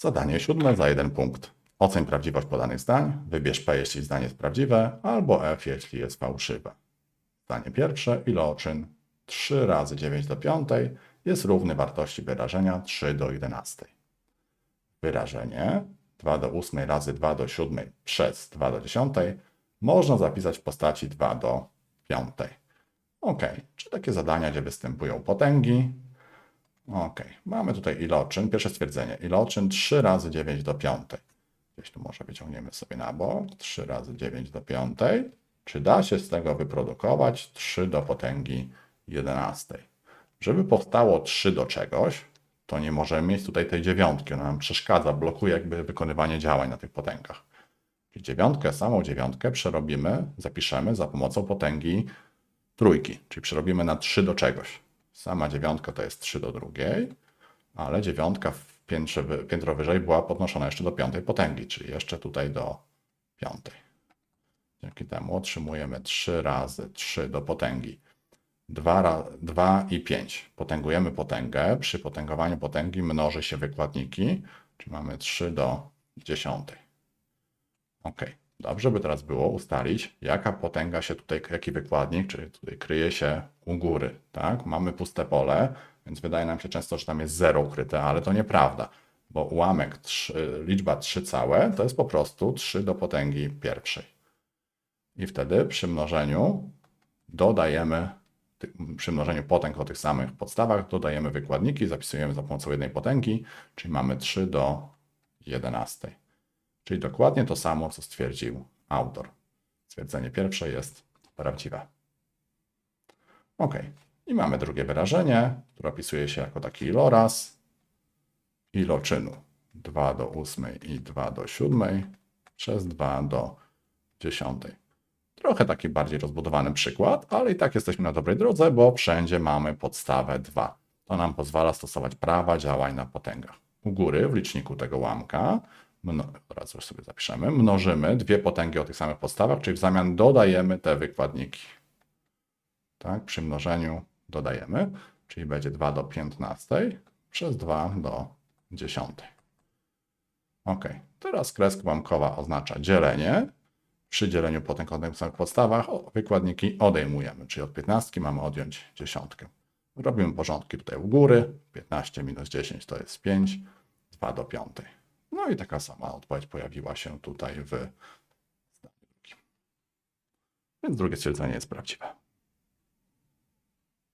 Zadanie siódme za jeden punkt. Oceń prawdziwość podanych zdań. Wybierz P, jeśli zdanie jest prawdziwe, albo F, jeśli jest fałszywe. Zdanie pierwsze. Iloczyn 3 razy 9 do 5 jest równy wartości wyrażenia 3 do 11. Wyrażenie 2 do 8 razy 2 do 7 przez 2 do 10 można zapisać w postaci 2 do 5. Ok, czy takie zadania, gdzie występują potęgi? Ok, mamy tutaj iloczyn. Pierwsze stwierdzenie. Iloczyn 3 razy 9 do 5. Gdzieś tu może wyciągniemy sobie na bok. 3 razy 9 do 5. Czy da się z tego wyprodukować 3 do potęgi 11? Żeby powstało 3 do czegoś, to nie możemy mieć tutaj tej dziewiątki. Ona nam przeszkadza, blokuje jakby wykonywanie działań na tych potęgach. Czyli dziewiątkę, samą dziewiątkę przerobimy, zapiszemy za pomocą potęgi trójki, czyli przerobimy na 3 do czegoś. Sama dziewiątka to jest 3 do drugiej, ale dziewiątka w piętrze, piętro wyżej była podnoszona jeszcze do piątej potęgi, czyli jeszcze tutaj do piątej. Dzięki temu otrzymujemy 3 razy 3 do potęgi 2, ra, 2 i 5. Potęgujemy potęgę. Przy potęgowaniu potęgi mnoży się wykładniki, czyli mamy 3 do dziesiątej. Ok. Dobrze by teraz było ustalić, jaka potęga się tutaj, jaki wykładnik, czyli tutaj kryje się u góry, tak? Mamy puste pole, więc wydaje nam się często, że tam jest 0 ukryte, ale to nieprawda, bo ułamek 3, liczba 3 całe to jest po prostu 3 do potęgi pierwszej. I wtedy przy mnożeniu dodajemy, przy mnożeniu potęg o tych samych podstawach, dodajemy wykładniki, zapisujemy za pomocą jednej potęgi, czyli mamy 3 do 11. Czyli dokładnie to samo, co stwierdził autor. Stwierdzenie pierwsze jest prawdziwe. Ok. I mamy drugie wyrażenie, które opisuje się jako taki iloraz iloczynu 2 do 8 i 2 do 7 przez 2 do 10. Trochę taki bardziej rozbudowany przykład, ale i tak jesteśmy na dobrej drodze, bo wszędzie mamy podstawę 2. To nam pozwala stosować prawa działań na potęgach. U góry w liczniku tego ułamka, mno, teraz już sobie zapiszemy, mnożymy dwie potęgi o tych samych podstawach, czyli w zamian dodajemy te wykładniki. Tak, przy mnożeniu dodajemy, czyli będzie 2 do 15 przez 2 do 10. Ok, teraz kreska ułamkowa oznacza dzielenie. Przy dzieleniu potęg o tych samych podstawach wykładniki odejmujemy, czyli od 15 mamy odjąć dziesiątkę. Robimy porządki tutaj u góry. 15 minus 10 to jest 5, 2 do 5. I taka sama odpowiedź pojawiła się tutaj w zdaniu drugim. Więc drugie stwierdzenie jest prawdziwe.